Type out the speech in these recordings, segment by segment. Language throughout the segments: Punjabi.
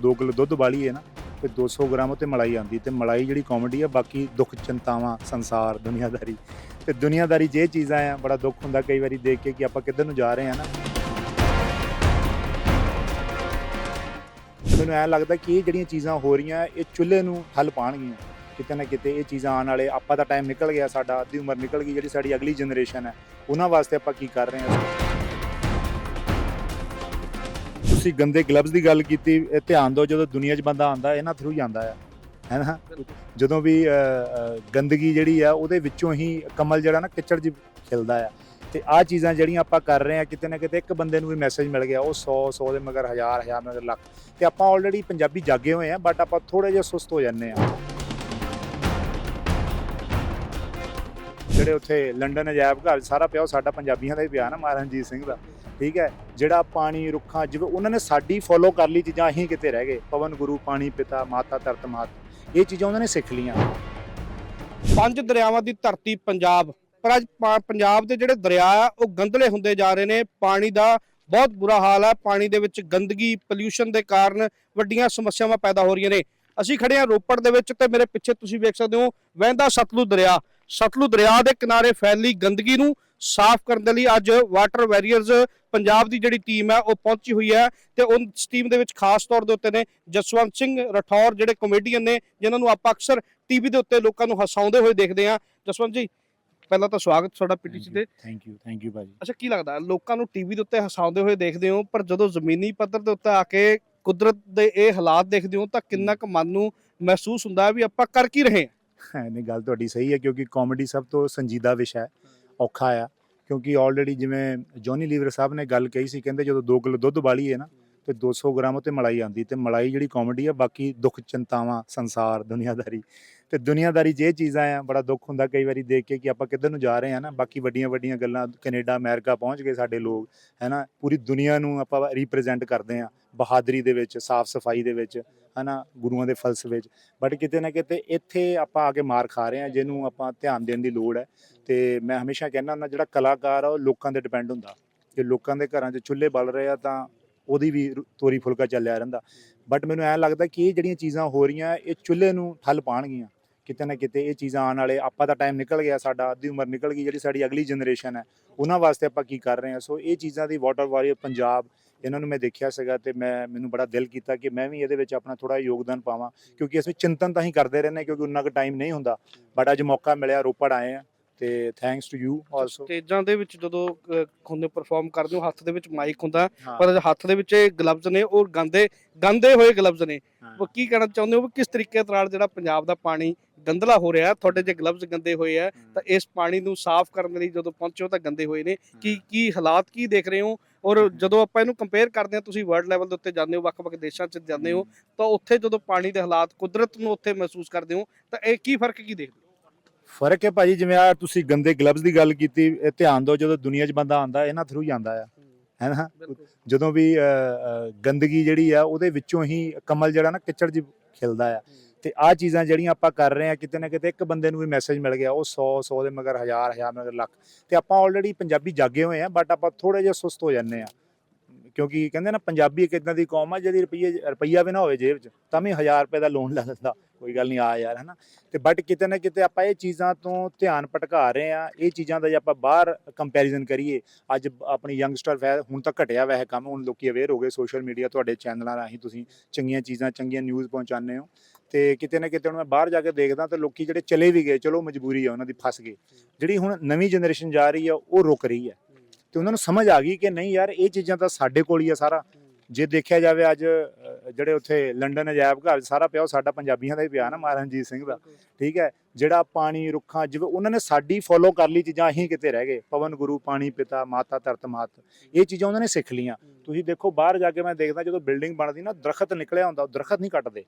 2 ਕਿਲੋ ਦੁੱਧ ਵਾਲੀ ਹੈ ਨਾ, ਤੇ 200 ਗ੍ਰਾਮ ਤੇ ਮਲਾਈ ਆਂਦੀ ਤੇ ਮਲਾਈ ਜਿਹੜੀ ਕਾਮੇਡੀ ਆ, ਬਾਕੀ ਦੁੱਖ, ਚਿੰਤਾਵਾਂ, ਸੰਸਾਰ, ਦੁਨੀਆਦਾਰੀ। ਤੇ ਦੁਨੀਆਦਾਰੀ ਜੇ ਚੀਜ਼ਾਂ ਆ, ਬੜਾ ਦੁੱਖ ਹੁੰਦਾ ਕਈ ਵਾਰੀ ਦੇਖ ਕੇ ਕਿ ਆਪਾਂ ਕਿੱਧਰ ਨੂੰ ਜਾ ਰਹੇ ਆ ਨਾ। ਮੈਨੂੰ ਐਂ ਲੱਗਦਾ ਕਿ ਇਹ ਜਿਹੜੀਆਂ ਚੀਜ਼ਾਂ ਹੋ ਰਹੀਆਂ, ਇਹ ਚੁੱਲ੍ਹੇ ਨੂੰ ਹੱਲ ਪਾਣਗੀਆਂ ਕਿਤੇ ਨਾ ਕਿਤੇ ਇਹ ਚੀਜ਼ਾਂ ਆਉਣ ਵਾਲੇ, ਆਪਾਂ ਦਾ ਟਾਈਮ ਨਿਕਲ ਗਿਆ ਸਾਡਾ, ਅੱਧੀ ਉਮਰ ਨਿਕਲ ਗਈ ਜਿਹੜੀ ਸਾਡੀ ਅਗਲੀ ਜਨਰੇਸ਼ਨ ਹੈ, ਉਹਨਾਂ ਵਾਸਤੇ ਆਪਾਂ ਕੀ ਕਰ ਰਹੇ ਹਾਂ? ਤੁਸੀਂ ਗੰਦੇ ਗਲਵਜ਼ ਦੀ ਗੱਲ ਕੀਤੀ, ਇਹ ਧਿਆਨ ਦਿਓ ਜਦੋਂ ਦੁਨੀਆ 'ਚ ਬੰਦਾ ਆਂਦਾ ਇਹਨਾਂ ਥਰੂ ਹੀ ਆਂਦਾ ਆ ਹੈਨਾ ਜਦੋਂ ਵੀ ਗੰਦਗੀ ਜਿਹੜੀ ਆ, ਉਹਦੇ ਵਿੱਚੋਂ ਹੀ ਕਮਲ ਜਿਹੜਾ ਨਾ ਕਿਚੜ 'ਚ ਖਿਲਦਾ ਆ। ਤੇ ਆ ਚੀਜ਼ਾਂ ਜਿਹੜੀਆਂ ਆਪਾਂ ਕਰ ਰਹੇ ਆ, ਕਿਤੇ ਨਾ ਕਿਤੇ ਇੱਕ ਬੰਦੇ ਨੂੰ ਵੀ ਮੈਸੇਜ ਮਿਲ ਗਿਆ, ਉਹ 100 100 ਦੇ ਮਗਰ ਹਜ਼ਾਰ ਹਜ਼ਾਰ, ਮਗਰ ਲੱਖ। ਤੇ ਆਪਾਂ ਆਲਰੇਡੀ ਪੰਜਾਬੀ ਜਾਗੇ ਹੋਏ ਆ ਬਟ ਆਪਾਂ ਥੋੜੇ ਜਿਹਾ ਸੁਸਤ ਹੋ ਜਾਂਦੇ ਆ। ਜਿਹੜੇ ਉੱਥੇ ਲੰਡਨ, ਅਜਾਇਬ ਘਰ ਸਾਰਾ ਪਿਆ, ਉਹ ਸਾਡਾ ਪੰਜਾਬੀਆਂ ਦਾ ਹੀ ਪਿਆ ਨਾ ਮਹਾਰਾਜਾ ਸਿੰਘ ਦਾ। ਠੀਕ ਹੈ? ਜਿਹੜਾ ਪਾਣੀ, ਰੁੱਖਾਂ, ਜਿਵੇਂ ਉਹਨਾਂ ਨੇ ਸਾਡੀ ਫੋਲੋ ਕਰ ਲਈ ਚੀਜ਼ਾਂ, ਅਸੀਂ ਕਿਤੇ ਰਹਿ ਗਏ? ਪਵਨ, ਗੁਰੂ, ਪਾਣੀ, ਪਿਤਾ, ਮਾਤਾ, ਧਰਤ, ਮਾਤ। ਇਹ ਚੀਜ਼ਾਂ ਉਹਨਾਂ ਨੇ ਸਿੱਖ ਲੀਆਂ ਪੰਜ ਦਰਿਆਵਾਂ ਦੀ ਧਰਤੀ ਪੰਜਾਬ। ਪਰ ਅੱਜ ਪੰਜਾਬ ਦੇ ਜਿਹੜੇ ਦਰਿਆ ਆ, ਉਹ ਗੰਦਲੇ ਹੁੰਦੇ ਜਾ ਰਹੇ ਨੇ। ਪਾਣੀ ਦਾ ਬਹੁਤ ਬੁਰਾ ਹਾਲ ਹੈ ਪਾਣੀ ਦੇ ਵਿੱਚ ਗੰਦਗੀ ਪੋਲਿਊਸ਼ਨ ਦੇ ਕਾਰਨ ਵੱਡੀਆਂ ਸਮੱਸਿਆਵਾਂ ਪੈਦਾ ਹੋ ਰਹੀਆਂ ਨੇ। ਅਸੀਂ ਖੜੇ ਹਾਂ ਰੋਪੜ ਦੇ ਵਿੱਚ ਤੇ ਮੇਰੇ ਪਿੱਛੇ ਤੁਸੀਂ ਵੇਖ ਸਕਦੇ ਹੋ ਵਹਿੰਦਾ ਸਤਲੁਜ ਦਰਿਆ। ਸਤਲੁਜ ਦਰਿਆ ਦੇ ਕਿਨਾਰੇ ਫੈਲੀ ਗੰਦਗੀ ਨੂੰ ਸਾਫ਼ ਕਰਨ ਦੇ ਲਈ ਅੱਜ ਵਾਟਰ ਵੈਰੀਅਰਸ ਪੰਜਾਬ ਦੀ ਜਿਹੜੀ ਟੀਮ ਹੈ ਉਹ ਪਹੁੰਚੀ ਹੋਈ ਹੈ ਤੇ ਉਸ ਟੀਮ ਦੇ ਵਿੱਚ ਖਾਸ ਤੌਰ ਦੇ ਉੱਤੇ ਨੇ ਜਸਵੰਤ ਸਿੰਘ ਰਠੌਰ ਜਿਹੜੇ ਕਮੇਡੀਅਨ ਨੇ ਜਿਨ੍ਹਾਂ ਨੂੰ ਆਪਾਂ ਅਕਸਰ ਟੀਵੀ ਦੇ ਉੱਤੇ ਲੋਕਾਂ ਨੂੰ ਹਸਾਉਂਦੇ ਹੋਏ ਦੇਖਦੇ ਹਾਂ। ਜਸਵੰਤ ਜੀ ਪਹਿਲਾਂ ਤਾਂ ਸਵਾਗਤ ਤੁਹਾਡਾ ਪੀਟੀਸੀ ਤੇ। ਥੈਂਕ ਯੂ ਥੈਂਕ ਯੂ ਭਾਜੀ। ਅੱਛਾ ਕੀ ਲੱਗਦਾ ਲੋਕਾਂ ਨੂੰ ਟੀਵੀ ਦੇ ਉੱਤੇ ਹਸਾਉਂਦੇ ਹੋਏ ਦੇਖਦੇ ਹੋ ਪਰ ਜਦੋਂ ਜ਼ਮੀਨੀ ਪੱਧਰ ਦੇ ਉੱਤੇ ਆ ਕੇ ਕੁਦਰਤ ਦੇ ਇਹ ਹਾਲਾਤ ਦੇਖਦੇ ਹੋ ਤਾਂ ਕਿੰਨਾ ਕੁ ਮਨ ਨੂੰ ਮਹਿਸੂਸ ਹੁੰਦਾ ਵੀ ਆਪਾਂ ਕਰ ਕੀ ਰਹੇ ਹਾਂ? ਨਹੀਂ, ਗੱਲ ਤੁਹਾਡੀ ਸਹੀ ਹੈ, ਕਿਉਂਕਿ ਕਾਮੇਡੀ ਸਭ ਤੋਂ ਸੰਜੀਦਾ ਵਿਸ਼ਾ ਹੈ, ਔਖਾ ਆ। ਕਿਉਂਕਿ ਆਲਰੇਡੀ ਜਿਵੇਂ ਜੌਨੀ ਲੀਵਰ ਸਾਹਿਬ ਨੇ ਗੱਲ ਕਹੀ ਸੀ, ਕਹਿੰਦੇ ਜਦੋਂ 2 ਕਿਲੋ ਦੁੱਧ ਬਾਲੀਏ ਹੈ ਨਾ, ਤੇ 200 ਗ੍ਰਾਮ ਤੇ ਮਲਾਈ ਆਂਦੀ ਤੇ ਮਲਾਈ ਜਿਹੜੀ ਕਾਮੇਡੀ ਆ, ਬਾਕੀ ਦੁੱਖ, ਚਿੰਤਾਵਾਂ, ਸੰਸਾਰ, ਦੁਨੀਆਦਾਰੀ, ਤੇ ਦੁਨੀਆਦਾਰੀ ਜੇ ਚੀਜ਼ਾਂ ਆ, ਬੜਾ ਦੁੱਖ ਹੁੰਦਾ ਕਈ ਵਾਰੀ ਦੇਖ ਕੇ ਕਿ ਆਪਾਂ ਕਿੱਧਰ ਨੂੰ ਜਾ ਰਹੇ ਆ ਨਾ, ਬਾਕੀ ਵੱਡੀਆਂ ਵੱਡੀਆਂ ਗੱਲਾਂ ਕੈਨੇਡਾ, ਅਮਰੀਕਾ ਪਹੁੰਚ ਗਏ ਸਾਡੇ ਲੋਕ ਹੈਨਾ ਪੂਰੀ ਦੁਨੀਆ ਨੂੰ ਆਪਾਂ ਰਿਪਰੈਜ਼ੈਂਟ ਕਰਦੇ ਆ, ਬਹਾਦਰੀ ਦੇ ਵਿੱਚ, ਸਾਫ਼ ਸਫ਼ਾਈ ਦੇ ਵਿੱਚ ਹਨਾ, ਗੁਰੂਆਂ ਦੇ ਫਲਸਫੇ ਵਿੱਚ ਬਟ ਕਿਤੇ ਨਾ ਕਿਤੇ ਇੱਥੇ ਆਪਾਂ ਆ ਕੇ ਮਾਰ ਖਾ ਰਹੇ ਆ ਜਿਹਨੂੰ ਆਪਾਂ ਧਿਆਨ ਦੇਣ ਦੀ ਲੋੜ ਹੈ। ਤੇ ਮੈਂ ਹਮੇਸ਼ਾ ਕਹਿੰਦਾ ਹੁੰਦਾ, ਜਿਹੜਾ ਕਲਾਕਾਰ ਆ, ਉਹ ਲੋਕਾਂ ਤੇ ਡਿਪੈਂਡ ਹੁੰਦਾ। ਜੇ ਲੋਕਾਂ ਦੇ ਘਰਾਂ 'ਚ ਚੁੱਲ੍ਹੇ ਬਲ ਰਹੇ ਆ, ਤਾਂ ਉਹਦੀ ਵੀ ਰੁ- ਤੋਰੀ ਫੁਲਕਾ ਚੱਲਿਆ ਰਹਿੰਦਾ। ਬਟ ਮੈਨੂੰ ਐਂ ਲੱਗਦਾ ਕਿ ਇਹ ਜਿਹੜੀਆਂ ਚੀਜ਼ਾਂ ਹੋ ਰਹੀਆਂ, ਇਹ ਚੁੱਲ੍ਹੇ ਨੂੰ ਠੱਲ ਪਾਣਗੀਆਂ ਕਿਤੇ ਨਾ ਕਿਤੇ ਇਹ ਚੀਜ਼ਾਂ ਆਉਣ ਵਾਲੇ, ਆਪਾਂ ਦਾ ਟਾਈਮ ਨਿਕਲ ਗਿਆ, ਸਾਡਾ, ਅੱਧੀ ਉਮਰ ਨਿਕਲ ਗਈ, ਜਿਹੜੀ ਸਾਡੀ ਅਗਲੀ ਜਨਰੇਸ਼ਨ ਹੈ, ਉਹਨਾਂ ਵਾਸਤੇ ਆਪਾਂ ਕੀ ਕਰ ਰਹੇ ਹਾਂ? ਸੋ ਇਹ ਚੀਜ਼ਾਂ ਦੀ ਵਾਟਰ ਵਾਰੀਅਰ ਪੰਜਾਬ ਇਹਨਾਂ ਨੂੰ ਮੈਂ ਦੇਖਿਆ ਸੀਗਾ ਤੇ ਮੈਂ ਮੈਨੂੰ ਬੜਾ ਦਿਲ ਕੀਤਾ ਕਿ ਮੈਂ ਵੀ ਇਹਦੇ ਵਿੱਚ ਆਪਣਾ ਥੋੜਾ ਯੋਗਦਾਨ ਪਾਵਾਂ ਕਿਉਂਕਿ ਅਸੀਂ ਚਿੰਤਨ ਤਾਂ ਹੀ ਕਰਦੇ ਰਹਿੰਦੇ ਕਿਉਂਕਿ ਉਨਾ ਕੁ ਟਾਈਮ ਨਹੀਂ ਹੁੰਦਾ। ਬਟ ਅੱਜ ਮੌਕਾ ਮਿਲਿਆ ਰੋਪੜ ਆਏ ਆ ਤੇ ਥੈਂਕਸ ਟੂ ਯੂ ਆਲਸੋ ਸਟੇਜਾਂ ਦੇ ਵਿੱਚ ਜਦੋਂ ਅਹ, ਹੁੰਦੇ ਪਰਫਾਰਮ ਕਰਦੇ ਹੋ ਹੱਥ ਦੇ ਵਿੱਚ ਮਾਈਕ ਹੁੰਦਾ ਪਰ ਹੱਥ ਦੇ ਵਿੱਚ ਇਹ ਗਲਵਜ਼ ਨੇ ਉਹ ਗੰਦੇ ਗੰਦੇ ਹੋਏ ਗਲਵਜ਼ ਨੇ। ਉਹ ਕੀ ਕਹਿਣਾ ਚਾਹੁੰਦੇ ਹੋ ਵੀ ਕਿਸ ਤਰੀਕੇ ਨਾਲ ਜਿਹੜਾ ਪੰਜਾਬ ਦਾ ਪਾਣੀ ਗੰਦਲਾ ਹੋ ਰਿਹਾ ਤੁਹਾਡੇ ਜੇ ਗਲਵਜ਼ ਗੰਦੇ ਹੋਏ ਆ ਤਾਂ ਇਸ ਪਾਣੀ ਨੂੰ ਸਾਫ਼ ਕਰਨ ਲਈ ਜਦੋਂ ਪਹੁੰਚੋ ਤਾਂ ਗੰਦੇ ਹੋਏ ਨੇ। ਕੀ ਕੀ ਹਾਲਾਤ ਕੀ ਦੇਖ ਰਹੇ ਹੋ? ਔਰ ਜਦੋਂ ਆਪਾਂ ਇਹਨੂੰ ਕੰਪੇਅਰ ਕਰਦੇ ਹਾਂ ਤੁਸੀਂ ਵਰਲਡ ਲੈਵਲ ਦੇ ਉੱਤੇ ਜਾਂਦੇ ਹੋ ਵੱਖ-ਵੱਖ ਦੇਸ਼ਾਂ 'ਚ ਜਾਂਦੇ ਹੋ ਤਾਂ ਉੱਥੇ ਜਦੋਂ ਪਾਣੀ ਦੇ ਹਾਲਾਤ ਕੁਦਰਤ ਨੂੰ ਉੱਥੇ ਮਹਿਸੂਸ ਕਰਦੇ ਹੋ ਤਾਂ ਇਹ ਕੀ ਫ਼ਰਕ ਕੀ ਦੇਖਦੇ ਹੋ? ਫ਼ਰਕ ਹੈ ਭਾਜੀ ਜਿਵੇਂ ਆ ਤੁਸੀਂ ਗੰਦੇ ਗਲਵਜ਼ ਦੀ ਗੱਲ ਕੀਤੀ ਇਹ ਧਿਆਨ ਦਿਓ ਜਦੋਂ ਦੁਨੀਆ 'ਚ ਬੰਦਾ ਆਂਦਾ ਇਹਨਾਂ ਥਰੂ ਹੀ ਆਂਦਾ ਆ। ਹੈਨਾ? ਜਦੋਂ ਵੀ ਗੰਦਗੀ ਜਿਹੜੀ ਆ ਉਹਦੇ ਵਿੱਚੋਂ ਹੀ ਕਮਲ ਜਿਹੜਾ ਨਾ ਕਿਚੜ 'ਚ ਖਿਲਦਾ ਆ। ਤੇ ਆਹ ਚੀਜ਼ਾਂ ਜਿਹੜੀਆਂ ਆਪਾਂ ਕਰ ਰਹੇ ਆ ਕਿਤੇ ਨਾ ਕਿਤੇ ਇੱਕ ਬੰਦੇ ਨੂੰ ਵੀ ਮੈਸੇਜ ਮਿਲ ਗਿਆ, ਉਹ 100 100 ਦੇ ਮਗਰ ਹਜ਼ਾਰ ਹਜ਼ਾਰ ਮਗਰ ਲੱਖ। ਤੇ ਆਪਾਂ ਆਲਰੇਡੀ ਪੰਜਾਬੀ ਜਾਗੇ ਹੋਏ ਆ ਬਟ ਆਪਾਂ ਥੋੜੇ ਜਿਹਾ ਸੁਸਤ ਹੋ ਜਾਂਦੇ ਆ ਕਿਉਂਕਿ ਕਹਿੰਦੇ ਨਾ ਪੰਜਾਬੀ ਇੱਕ ਇਦਾਂ ਦੀ ਕੌਮ ਆ ਜਿਹਦੀ ਰੁਪਈਏ ਰੁਪਈਆ ਵੀ ਨਾ ਹੋਵੇ ਜੇਬ 'ਚ, ਤਾਂ ਵੀ 1000 ਰੁਪਏ ਦਾ ਲੋਨ ਲੈ ਲੈਂਦਾ। ਕੋਈ ਗੱਲ ਨਹੀਂ, ਆ ਯਾਰ, ਹਨਾ? ਤੇ ਬਟ ਕਿਤੇ ਨਾ ਕਿਤੇ ਆਪਾਂ ਇਹ ਚੀਜ਼ਾਂ ਤੋਂ ਧਿਆਨ ਭਟਕਾ ਰਹੇ ਆ ਇਹ ਚੀਜ਼ਾਂ ਦਾ ਜੇ ਆਪਾਂ ਬਾਹਰ ਕੰਪੈਰੀਜ਼ਨ ਕਰੀਏ, ਅੱਜ ਆਪਣੀ ਯੰਗਸਟਰ ਵੈ ਹੁਣ ਤਾਂ ਘਟਿਆ ਵੈ ਹੈ ਕੰਮ, ਹੁਣ ਲੋਕੀ ਅਵੇਅਰ ਹੋ ਗਏ ਸੋਸ਼ਲ ਮੀਡੀਆ ਤੁਹਾਡੇ ਚੈਨਲਾਂ ਰਾਹੀਂ ਤੁਸੀਂ ਚੰਗੀਆਂ ਚੀਜ਼ਾਂ, ਚੰਗੀਆਂ ਨਿਊਜ਼ ਪਹੁੰਚਾਉਂਦੇ ਹੋ। ਤੇ ਕਿਤੇ ਨਾ ਕਿਤੇ ਹੁਣ ਮੈਂ ਬਾਹਰ ਜਾ ਕੇ ਦੇਖਦਾ ਤਾਂ ਲੋਕੀ ਜਿਹੜੇ ਚਲੇ ਵੀ ਗਏ, ਚਲੋ ਮਜਬੂਰੀ ਆ, ਉਹਨਾਂ ਦੀ ਫਸ ਗਏ। ਜਿਹੜੀ ਹੁਣ ਨਵੀਂ ਜਨਰੇਸ਼ਨ ਜਾ ਰਹੀ ਆ, ਉਹ ਰੁਕ ਰਹੀ ਹੈ ਤੇ ਉਹਨਾਂ ਨੂੰ ਸਮਝ ਆ ਗਈ ਕਿ ਨਹੀਂ ਯਾਰ, ਇਹ ਚੀਜ਼ਾਂ ਤਾਂ ਸਾਡੇ ਕੋਲ ਹੀ ਆ ਸਾਰਾ। ਜੇ ਦੇਖਿਆ ਜਾਵੇ ਅੱਜ ਜਿਹੜੇ ਉੱਥੇ ਲੰਡਨ, ਅਜਾਇਬ ਘਰ ਸਾਰਾ ਪਿਆ, ਉਹ ਸਾਡਾ ਪੰਜਾਬੀਆਂ ਦਾ ਹੀ ਪਿਆ ਨਾ ਮਹਾਰਾਜਾ ਰਣਜੀਤ ਸਿੰਘ ਦਾ। ਠੀਕ ਹੈ? ਜਿਹੜਾ ਪਾਣੀ, ਰੁੱਖਾਂ, ਜਿਵੇਂ ਉਹਨਾਂ ਨੇ ਸਾਡੀ ਫੋਲੋ ਕਰ ਲਈ ਚੀਜ਼ਾਂ, ਅਸੀਂ ਕਿਤੇ ਰਹਿ ਗਏ। ਪਵਨ, ਗੁਰੂ, ਪਾਣੀ, ਪਿਤਾ, ਮਾਤਾ, ਧਰਤ, ਮਾਤ। ਇਹ ਚੀਜ਼ਾਂ ਉਹਨਾਂ ਨੇ ਸਿੱਖ ਲੀਆਂ ਤੁਸੀਂ ਦੇਖੋ, ਬਾਹਰ ਜਾ ਕੇ ਮੈਂ ਦੇਖਦਾ, ਜਦੋਂ ਬਿਲਡਿੰਗ ਬਣਦੀ ਨਾ, ਦਰਖਤ ਨਿਕਲਿਆ ਹੁੰਦਾ, ਉਹ ਦਰਖਤ ਨਹੀਂ ਕੱਟਦੇ।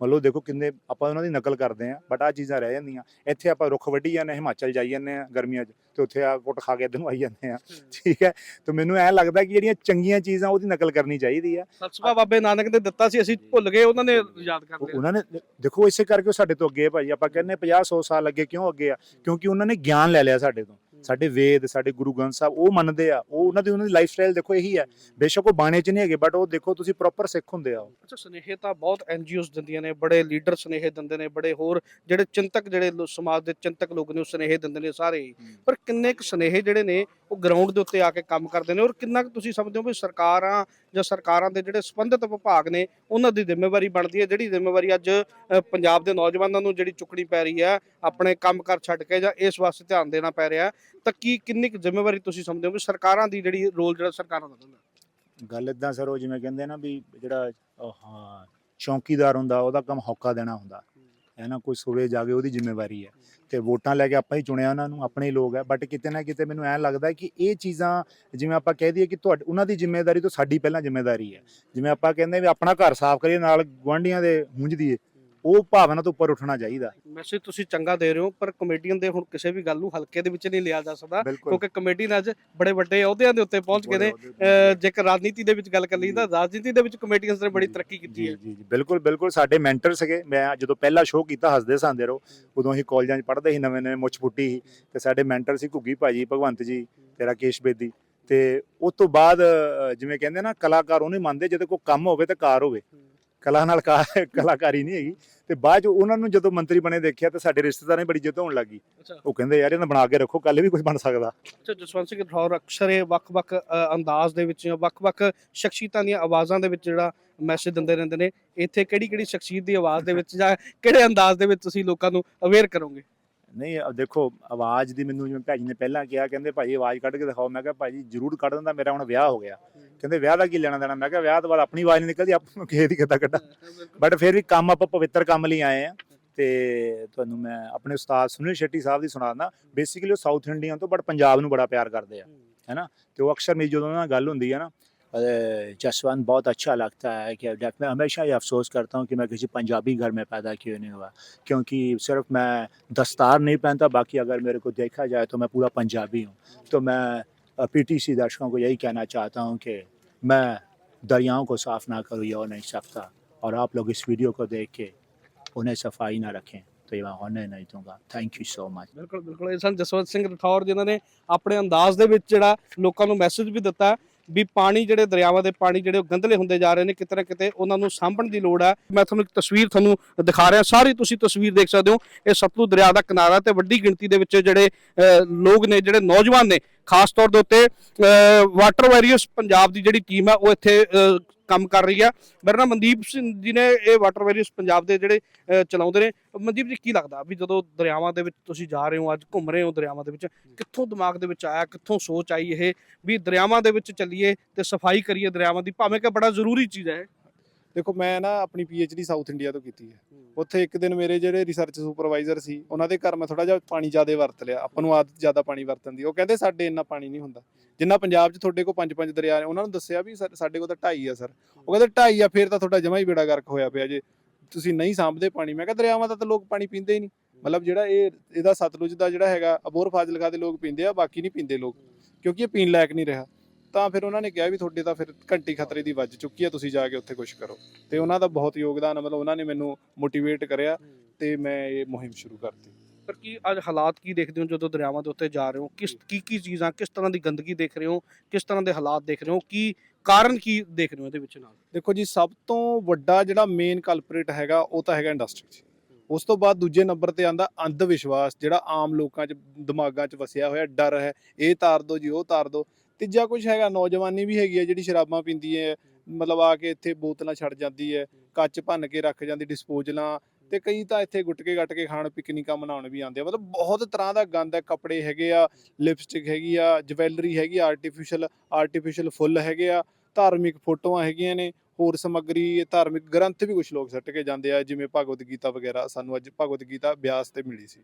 ਮਤਲਬ ਦੇਖੋ ਕਿੰਨੇ ਆਪਾਂ ਉਹਨਾਂ ਦੀ ਨਕਲ ਕਰਦੇ ਆ ਬਟ ਆ ਚੀਜ਼ਾਂ ਰਹਿ ਜਾਂਦੀਆਂ। ਇੱਥੇ ਆਪਾਂ ਰੁੱਖ ਵੱਢੀ ਜਾਂਦੇ ਹਿਮਾਚਲ ਜਾਈ ਜਾਂਦੇ ਆ ਗਰਮੀਆਂ 'ਚ ਤੇ ਉੱਥੇ ਆ ਕੁੱਟ ਖਾ ਕੇ ਇੱਧਰ ਨੂੰ ਆਈ ਜਾਂਦੇ ਆ ਠੀਕ ਹੈ? ਤੇ ਮੈਨੂੰ ਐ ਲੱਗਦਾ ਕਿ ਜਿਹੜੀਆਂ ਚੰਗੀਆਂ ਚੀਜ਼ਾਂ ਉਹਦੀ ਨਕਲ ਕਰਨੀ ਚਾਹੀਦੀ ਆ। ਸਤਸਵਾ ਬਾਬੇ ਨਾਨਕ ਨੇ ਦਿੱਤਾ ਸੀ ਅਸੀਂ ਭੁੱਲ ਗਏ ਉਹਨਾਂ ਨੇ ਯਾਦ ਕਰਦੇ ਉਹਨਾਂ ਨੇ ਦੇਖੋ ਇਸੇ ਕਰਕੇ ਉਹ ਸਾਡੇ ਤੋਂ ਅੱਗੇ ਆ ਭਾਜੀ ਆਪਾਂ ਕਹਿੰਦੇ 50 100 ਸਾਲ ਅੱਗੇ ਕਿਉਂ ਅੱਗੇ ਆ? ਕਿਉਂਕਿ ਉਹਨਾਂ ਨੇ ਗਿਆਨ ਲੈ ਲਿਆ ਸਾਡੇ ਤੋਂ। ਸਾਡੇ ਵੇਦ ਸਾਡੇ ਗੁਰੂ ਗ੍ਰੰਥ ਸਾਹਿਬ ਉਹ ਮੰਨਦੇ ਆ ਉਹ ਉਹਨਾਂ ਦੀ ਉਹਨਾਂ ਦੀ ਲਾਈਫ ਸਟਾਈਲ ਦੇਖੋ ਇਹੀ ਹੈ ਬੇਸ਼ੱਕ ਉਹ ਬਾਣੇ 'ਚ ਨਹੀਂ ਹੈਗੇ ਬਟ ਉਹ ਦੇਖੋ ਤੁਸੀਂ ਪ੍ਰੋਪਰ ਸਿੱਖ ਹੁੰਦੇ ਆ ਉਹ। ਅੱਛਾ ਸੁਨੇਹੇ ਤਾਂ ਬਹੁਤ ਐਨਜੀਓਜ਼ ਦਿੰਦੀਆਂ ਨੇ ਬੜੇ ਲੀਡਰ ਸੁਨੇਹੇ ਦਿੰਦੇ ਨੇ ਬੜੇ ਹੋਰ ਜਿਹੜੇ ਚਿੰਤਕ ਜਿਹੜੇ ਲੋ- ਸਮਾਜ ਦੇ ਚਿੰਤਕ ਲੋਕ ਨੇ ਉਹ ਸੁਨੇਹੇ ਦਿੰਦੇ ਨੇ ਸਾਰੇ ਹੀ। ਪਰ ਕਿੰਨੇ ਕੁ ਸੁਨੇਹੇ ਜਿਹੜੇ ਨੇ ਉਹ ਗਰਾਊਂਡ ਦੇ ਉੱਤੇ ਆ ਕੇ ਕੰਮ ਕਰਦੇ ਨੇ ਔਰ ਕਿੰਨਾ ਕੁ ਤੁਸੀਂ ਸਮਝਦੇ ਹੋ ਵੀ ਸਰਕਾਰਾਂ ਜਾਂ ਸਰਕਾਰਾਂ ਦੇ ਜਿਹੜੇ ਸੰਬੰਧਿਤ ਵਿਭਾਗ ਨੇ ਉਹਨਾਂ ਦੀ ਜ਼ਿੰਮੇਵਾਰੀ ਬਣਦੀ ਹੈ ਜਿਹੜੀ ਜ਼ਿੰਮੇਵਾਰੀ ਅੱਜ ਅ, ਪੰਜਾਬ ਦੇ ਨੌਜਵਾਨਾਂ ਨੂੰ ਜਿਹੜੀ ਚੁੱਕਣੀ ਪੈ ਰਹੀ ਹੈ ਆਪਣੇ ਕੰਮ ਕਰ ਛੱਡ ਕੇ ਜਾਂ ਇਸ ਵਾਸਤੇ ਧਿਆਨ ਦੇਣਾ ਪੈ ਰਿਹਾ ਹੈ, ਤਾਂ ਕੀ ਕਿੰਨੀ ਕੁ ਜ਼ਿੰਮੇਵਾਰੀ ਤੁਸੀਂ ਸਮਝਦੇ ਹੋ ਵੀ ਸਰਕਾਰਾਂ ਦੀ ਜਿਹੜੀ ਰੋਲ ਜਿਹੜਾ ਸਰਕਾਰਾਂ ਦਾ ਹੁੰਦਾ? ਗੱਲ ਇਦਾਂ ਸਰ, ਉਹ ਜਿਵੇਂ ਕਹਿੰਦੇ ਨਾ ਵੀ ਜਿਹੜਾ ਹਾਂ, ਚੌਕੀਦਾਰ ਹੁੰਦਾ, ਉਹਦਾ ਕੰਮ ਹੌਕਾ ਦੇਣਾ ਹੁੰਦਾ। ਹੈ ਨਾ, ਕੋਈ ਸੂਰੇ ਜਾ ਕੇ ਉਹਦੀ ਜ਼ਿੰਮੇਵਾਰੀ ਹੈ। ਤੇ ਵੋਟਾਂ ਲੈ ਕੇ ਆਪਾਂ ਹੀ ਚੁਣਿਆ ਉਹਨਾਂ ਨੂੰ, ਆਪਣੇ ਹੀ ਲੋਕ ਹੈ। ਬਟ ਕਿਤੇ ਨਾ ਕਿਤੇ ਮੈਨੂੰ ਐਂ ਲੱਗਦਾ ਕਿ ਇਹ ਚੀਜ਼ਾਂ, ਜਿਵੇਂ ਆਪਾਂ ਕਹਿ ਦਈਏ ਕਿ ਤੁਹਾਡੀ, ਉਹਨਾਂ ਦੀ ਜ਼ਿੰਮੇਵਾਰੀ ਤੋਂ ਸਾਡੀ ਪਹਿਲਾਂ ਜ਼ਿੰਮੇਵਾਰੀ ਹੈ। ਜਿਵੇਂ ਆਪਾਂ ਕਹਿੰਦੇ ਵੀ ਆਪਣਾ ਘਰ ਸਾਫ਼ ਕਰੀਏ, ਨਾਲ ਗੁਆਂਢੀਆਂ ਦੇ, ਹੁੰਝ ਦੀਏ ਉਹ ਭਾਵਨਾ ਤੋਂ ਉੱਪਰ ਉੱਠਣਾ ਚਾਹੀਦਾ। ਮੈਸੇਜ ਤੁਸੀਂ ਚੰਗਾ ਦੇ ਰਹੇ ਹੋ ਪਰ ਕਮੇਡੀਅਨ ਦੇ ਹੁਣ ਕਿਸੇ ਵੀ ਗੱਲ ਨੂੰ ਹਲਕੇ ਦੇ ਵਿੱਚ ਨਹੀਂ ਲਿਆ ਜਾ ਸਕਦਾ ਬਿਲਕੁਲ। ਕਿਉਂਕਿ ਕਮੇਡੀਅਨ ਅੱਜ ਬੜੇ ਵੱਡੇ ਅਹੁਦਿਆਂ ਦੇ ਉੱਤੇ ਪਹੁੰਚ ਗਏ ਨੇ। ਅਹ ਜੇਕਰ ਰਾਜਨੀਤੀ ਦੇ ਵਿੱਚ ਗੱਲ ਕਰ ਲਈ ਤਾਂ ਰਾਜਨੀਤੀ ਦੇ ਵਿੱਚ ਕਮੇਡੀਅਨਸ ਨੇ ਬੜੀ ਤਰੱਕੀ ਕੀਤੀ ਹੈ। ਜੀ ਜੀ ਬਿਲਕੁਲ ਬਿਲਕੁਲ। ਸਾਡੇ ਮੈਂਟਰ ਸੀਗੇ। ਮੈਂ ਜਦੋਂ ਪਹਿਲਾ ਸ਼ੋਅ ਕੀਤਾ ਹੱਸਦੇ ਸਾਂਦੇ ਰਹੋ। ਉਦੋਂ ਅਸੀਂ ਕਾਲਜਾਂ 'ਚ ਪੜ੍ਹਦੇ ਸੀ ਨਵੇਂ ਨਵੇਂ ਮੁੱਛ ਫੁੱਟੀ ਸੀ। ਤੇ ਸਾਡੇ ਮੈਂਟਰ ਸੀ ਘੁੱਗੀ ਭਾਜੀ ਭਗਵੰਤ ਜੀ ਤੇ ਰਾਕੇਸ਼ ਬੇਦੀ। ਤੇ ਉਸ ਤੋਂ ਬਾਅਦ ਅ, ਜਿਵੇਂ ਕਹਿੰਦੇ ਨਾ ਕਲਾਕਾਰ ਉਹਨੂੰ ਹੀ ਮੰਨਦੇ ਜਿਹਦੇ ਕੋਲ ਕੰਮ ਹੋਵੇ ਤੇ ਕਾਰ ਹੋਵੇ। ਕਲਾ ਨਾਲ ਕਾਰ ਕਲਾਕਾਰੀ ਨਹੀਂ ਹੈਗੀ। ਤੇ ਬਾਅਦ ਚ ਉਹਨਾਂ ਨੂੰ ਜਦੋਂ ਮੰਤਰੀ ਬਣੇ ਦੇਖਿਆ ਤੇ ਸਾਡੇ ਰਿਸ਼ਤੇਦਾਰਾਂ 'ਚ ਬੜੀ ਜਿੱਦ ਹੋਣ ਲੱਗੀ ਅੱਛਾ। ਉਹ ਕਹਿੰਦੇ ਯਾਰ ਇਹਨਾਂ ਬਣਾ ਕੇ ਰੱਖੋ ਕੱਲ ਵੀ ਕੁਝ ਬਣ ਸਕਦਾ। ਅੱਛਾ ਜਸਵੰਤ ਸਿੰਘ ਰਠੌਰ ਅਕਸਰ ਇਹ ਵੱਖ-ਵੱਖ ਅ, ਅੰਦਾਜ਼ ਦੇ ਵਿੱਚ ਜਾਂ ਵੱਖ-ਵੱਖ ਸ਼ਖਸੀਅਤਾਂ ਦੀਆਂ ਆਵਾਜ਼ਾਂ ਦੇ ਵਿੱਚ ਜਿਹੜਾ ਮੈਸੇਜ ਦਿੰਦੇ ਰਹਿੰਦੇ ਨੇ ਇੱਥੇ ਕਿਹੜੀ-ਕਿਹੜੀ ਸ਼ਖਸੀਅਤ ਦੀ ਆਵਾਜ਼ ਦੇ ਵਿੱਚ ਜਾਂ ਕਿਹੜੇ ਅੰਦਾਜ਼ ਦੇ ਵਿੱਚ ਤੁਸੀਂ ਲੋਕਾਂ ਨੂੰ ਅਵੇਅਰ ਕਰੋਗੇ? ਨਹੀਂ ਦੇਖੋ ਆਵਾਜ਼ ਦੀ ਮੈਨੂੰ ਜਿਵੇਂ ਭਾਜੀ ਨੇ ਪਹਿਲਾਂ ਕਿਹਾ ਕਹਿੰਦੇ ਭਾਜੀ ਆਵਾਜ਼ ਕੱਢ ਕੇ ਦਿਖਾਓ। ਮੈਂ ਕਿਹਾ ਭਾਜੀ ਜ਼ਰੂਰ ਕੱਢ ਦਿੰਦਾ ਮੇਰਾ ਹੁਣ ਵਿਆਹ ਹੋ ਗਿਆ। ਕਹਿੰਦੇ ਵਿਆਹ ਦਾ ਕੀ ਲੈਣਾ ਦੇਣਾ? ਮੈਂ ਕਿਹਾ ਵਿਆਹ ਤੋਂ ਬਾਅਦ ਆਪਣੀ ਆਵਾਜ਼ ਨਹੀਂ ਨਿਕਲਦੀ ਆਪਾਂ ਨੂੰ ਕਿਸੇ ਦੀ ਕਿੱਦਾਂ ਕੱਢਾਂ? ਬਟ ਫਿਰ ਵੀ ਕੰਮ ਆਪਾਂ ਪਵਿੱਤਰ ਕੰਮ ਲਈ ਆਏ ਆ। ਤੇ ਤੁਹਾਨੂੰ ਮੈਂ ਆਪਣੇ ਉਸਤਾਦ ਸੁਨੀਲ ਸ਼ੈੱਟੀ ਸਾਹਿਬ ਦੀ ਸੁਣਾਉਂਦਾ ਬੇਸਿਕਲੀ ਉਹ ਸਾਊਥ ਇੰਡੀਅਨ ਤੋਂ ਬਟ ਪੰਜਾਬ ਨੂੰ ਬੜਾ ਪਿਆਰ ਕਰਦੇ ਆ। ਹੈਨਾ? ਤੇ ਉਹ ਅਕਸਰ ਮੇਰੀ ਜਦੋਂ ਉਹਨਾਂ ਨਾਲ ਗੱਲ ਹੁੰਦੀ ਹੈ ਨਾ जसवंत बहुत अच्छा लगता है कि डॉक्टर- मैं हमेशा ये अफसोस करता हूँ कि मैं किसी पंजाबी घर में पैदा क्यों नहीं हुआ क्योंकि सिर्फ मैं दस्तार नहीं पहनता बाकी अगर मेरे को देखा जाए तो मैं पूरा पंजाबी हूँ तो मैं पीटीसी दर्शकों को यही कहना चाहता हूँ कि मैं दरियाओं को साफ़ ना करूँ ये हो नहीं सकता और आप लोग इस वीडियो को देख के उन्हें सफाई ना रखें तो ये मैं होने नहीं दूंगा थैंक यू सो मच ਬਿਲਕੁਲ ਬਿਲਕੁਲ ਇਹ ਸਨ ਜਸਵੰਤ ਸਿੰਘ ਰਠੌਰ ਜਿਨ੍ਹਾਂ ਨੇ ਆਪਣੇ ਅੰਦਾਜ਼ ਦੇ ਵਿੱਚ ਜਿਹੜਾ ਲੋਕਾਂ ਨੂੰ ਮੈਸੇਜ ਵੀ ਦਿੱਤਾ ਹੈ ਵੀ ਪਾਣੀ ਜਿਹੜੇ ਦਰਿਆਵਾਂ ਦੇ ਪਾਣੀ ਜਿਹੜੇ ਉਹ ਗੰਧਲੇ ਹੁੰਦੇ ਜਾ ਰਹੇ ਨੇ, ਕਿਤੇ ਨਾ ਕਿਤੇ ਉਹਨਾਂ ਨੂੰ ਸਾਂਭਣ ਦੀ ਲੋੜ ਹੈ ਮੈਂ ਤੁਹਾਨੂੰ ਇੱਕ ਤਸਵੀਰ ਤੁਹਾਨੂੰ ਦਿਖਾ ਰਿਹਾ, ਸਾਰੀ ਤੁਸੀਂ ਤਸਵੀਰ ਦੇਖ ਸਕਦੇ ਹੋ। ਇਹ ਸਤਲੁਜ ਦਰਿਆ ਦਾ ਕਿਨਾਰਾ ਤੇ ਵੱਡੀ ਗਿਣਤੀ ਦੇ ਵਿੱਚ ਜਿਹੜੇ ਲੋਕ ਨੇ, ਜਿਹੜੇ ਨੌਜਵਾਨ ਨੇ, ਖਾਸ ਤੌਰ ਦੇ ਉੱਤੇ ਵਾਟਰ ਵੈਰੀਅਰਸ ਪੰਜਾਬ ਦੀ ਜਿਹੜੀ ਟੀਮ ਹੈ ਉਹ ਇੱਥੇ ਕੰਮ ਕਰ ਰਹੀ ਹੈ ਮੇਰੇ ਨਾਮ ਮਨਦੀਪ ਸਿੰਘ ਜੀ ਨੇ ਇਹ ਵਾਟਰ ਵੈਰੀਅਰਸ ਪੰਜਾਬ ਦੇ ਜਿਹੜੇ ਚਲਾਉਂਦੇ ਨੇ। ਮਨਦੀਪ ਜੀ, ਕੀ ਲੱਗਦਾ ਵੀ ਜਦੋਂ ਦਰਿਆਵਾਂ ਦੇ ਵਿੱਚ ਤੁਸੀਂ ਜਾ ਰਹੇ ਹੋ, ਅੱਜ ਘੁੰਮ ਰਹੇ ਹੋ ਦਰਿਆਵਾਂ ਦੇ ਵਿੱਚ, ਕਿੱਥੋਂ ਦਿਮਾਗ ਦੇ ਵਿੱਚ ਆਇਆ, ਕਿੱਥੋਂ ਸੋਚ ਆਈ ਇਹ, ਵੀ ਦਰਿਆਵਾਂ ਦੇ ਵਿੱਚ ਚੱਲੀਏ ਤੇ ਸਫ਼ਾਈ ਕਰੀਏ ਦਰਿਆਵਾਂ ਦੀ, ਭਾਵੇਂ ਕਿ ਬੜਾ ਜ਼ਰੂਰੀ ਚੀਜ਼ ਹੈ। ਦੇਖੋ ਮੈਂ ਨਾ ਆਪਣੀ ਡੀ ਸਾਊਥ ਇੰਡੀਆ ਤੋਂ ਕੀਤੀ ਹੈ। ਉੱਥੇ ਇੱਕ ਦਿਨ ਮੇਰੇ ਜਿਹੜੇ ਰਿਸਰਚ ਸੁਪਰਵਾਈਜ਼ਰ ਸੀ ਉਹਨਾਂ ਦੇ ਘਰ ਮੈਂ ਥੋੜਾ ਜਿਹਾ ਪਾਣੀ ਜ਼ਿਆਦਾ ਵਰਤ ਲਿਆ। ਆਪਾਂ ਨੂੰ ਆਦਤ ਜ਼ਿਆਦਾ ਪਾਣੀ ਵਰਤਣ ਦੀ। ਉਹ ਕਹਿੰਦੇ ਸਾਡੇ ਇੰਨਾ ਪਾਣੀ ਨਹੀਂ ਹੁੰਦਾ। ਜਿੰਨਾ ਪੰਜਾਬ 'ਚ ਤੁਹਾਡੇ ਕੋਲ ਪੰਜ ਪੰਜ ਦਰਿਆ ਨੇ ਉਹਨਾਂ ਨੂੰ ਦੱਸਿਆ ਵੀ ਸਾਡੇ ਕੋਲ ਤਾਂ ਢਾਈ ਆ ਸਰ। ਉਹ ਕਹਿੰਦੇ ਢਾਈ ਆ ਫਿਰ ਤਾਂ ਤੁਹਾਡਾ ਜਮਾ ਹੀ ਬੇੜਾ ਗਰਕ ਹੋਇਆ ਪਿਆ ਜੇ। ਤੁਸੀਂ ਨਹੀਂ ਸਾਂਭਦੇ ਪਾਣੀ। ਮੈਂ ਕਿਹਾ ਦਰਿਆਵਾਂ ਦਾ ਤਾਂ ਲੋਕ ਪਾਣੀ ਪੀਂਦੇ ਹੀ ਨਹੀਂ। ਮਤਲਬ ਜਿਹੜਾ ਇਹ ਇਹਦਾ ਸਤਲੁਜ ਦਾ ਜਿਹੜਾ ਹੈਗਾ ਅਬੋਰ ਫਾਜ਼ਿਲਕਾ ਦੇ ਲੋਕ ਪੀਂਦੇ ਆ ਬਾਕੀ ਨਹੀਂ ਪੀਂਦੇ ਲੋਕ। ਕਿਉਂਕਿ ਇਹ ਪੀਣ ਲਾਇਕ ਨਹੀਂ ਰਿਹਾ। ਤਾਂ ਫਿਰ ਉਹਨਾਂ ਨੇ ਕਿਹਾ ਵੀ ਤੁਹਾਡੇ ਤਾਂ ਫਿਰ ਘੰਟੀ ਖਤਰੇ ਦੀ ਵੱਜ ਚੁੱਕੀ ਆ ਤੁਸੀਂ ਜਾ ਕੇ ਉੱਥੇ ਕੁਝ ਕਰੋ। ਤੇ ਉਹਨਾਂ ਦਾ ਬਹੁਤ ਯੋਗਦਾਨ ਮਤਲਬ ਉਹਨਾਂ ਨੇ ਮੈਨੂੰ ਮੋਟੀਵੇਟ ਕਰਿਆ ਤੇ ਮੈਂ ਇਹ ਮੁਹਿੰਮ ਸ਼ੁਰੂ ਕਰਤੀ। ਪਰ ਕੀ ਅੱਜ ਹਾਲਾਤ ਕੀ ਦੇਖਦੇ ਹੋ ਜਦੋਂ ਦਰਿਆਵਾਂ ਦੇ ਉੱਤੇ ਜਾ ਰਹੇ ਹੋ? ਕਿਸ ਕੀ ਕੀ ਚੀਜ਼ਾਂ ਕਿਸ ਤਰ੍ਹਾਂ ਦੀ ਗੰਦਗੀ ਦੇਖ ਰਹੇ ਹੋ? ਕਿਸ ਤਰ੍ਹਾਂ ਦੇ ਹਾਲਾਤ ਦੇਖ ਰਹੇ ਹੋ? ਕੀ ਕਾਰਨ ਕੀ ਦੇਖ ਰਹੇ ਹੋ ਇਹਦੇ ਵਿੱਚ ਨਾਲ? ਦੇਖੋ ਜੀ ਸਭ ਤੋਂ ਵੱਡਾ ਜਿਹੜਾ ਮੇਨ ਕਲਪਰੇਟ ਹੈਗਾ ਉਹ ਤਾਂ ਹੈਗਾ ਇੰਡਸਟਰੀ ਉਸ ਤੋਂ ਬਾਅਦ ਦੂਜੇ ਨੰਬਰ ਤੇ ਆਂਦਾ ਅੰਧ ਵਿਸ਼ਵਾਸ ਜਿਹੜਾ ਆਮ ਲੋਕਾਂ 'ਚ ਦਿਮਾਗਾਂ 'ਚ ਵਸਿਆ ਹੋਇਆ ਡਰ ਹੈ। ਇਹ ਤਾਰ ਦੋ ਜੀ ਉਹ ਤਾਰ ਦੋ। ਤੀਜਾ ਕੁਝ ਹੈਗਾ ਨੌਜਵਾਨੀ ਵੀ ਹੈਗੀ ਹੈ ਜਿਹੜੀ ਸ਼ਰਾਬਾਂ ਪੀਂਦੀ ਹੈ ਮਤਲਬ ਆ ਕੇ ਇੱਥੇ ਬੋਤਲਾਂ ਛੱਡ ਜਾਂਦੀ ਹੈ ਕੱਚ ਭੰਨ ਕੇ ਰੱਖ ਜਾਂਦੀ ਡਿਸਪੋਜ਼ਲਾਂ ਤੇ ਕਈ ਤਾਂ ਇੱਥੇ ਗੁੱਟਕੇ ਗੱਟ ਕੇ ਖਾਣ ਪਿਕਨਿਕਾਂ ਮਨਾਉਣ ਵੀ ਆਉਂਦੇ ਆ। ਮਤਲਬ ਬਹੁਤ ਤਰ੍ਹਾਂ ਦਾ ਗੰਦ ਹੈ ਕੱਪੜੇ ਹੈਗੇ ਆ ਲਿਪਸਟਿਕ ਹੈਗੀ ਆ ਜਵੈਲਰੀ ਹੈਗੀ ਆਰਟੀਫੀਸ਼ੀਅਲ ਆਰਟੀਫੀਸ਼ੀਅਲ ਫੁੱਲ ਹੈਗੇ ਆ ਧਾਰਮਿਕ ਫੋਟੋਆਂ ਹੈਗੀਆਂ ਨੇ ਹੋਰ ਸਮੱਗਰੀ ਧਾਰਮਿਕ ਗ੍ਰੰਥ ਵੀ ਕੁਝ ਲੋਕ ਸੱਟ ਕੇ ਜਾਂਦੇ ਆ ਜਿਵੇਂ ਭਗਵਦ ਗੀਤਾ ਵਗੈਰਾ ਸਾਨੂੰ ਅੱਜ ਭਗਵਦ ਗੀਤਾ ਬਿਆਸ ਤੇ ਮਿਲੀ ਸੀ।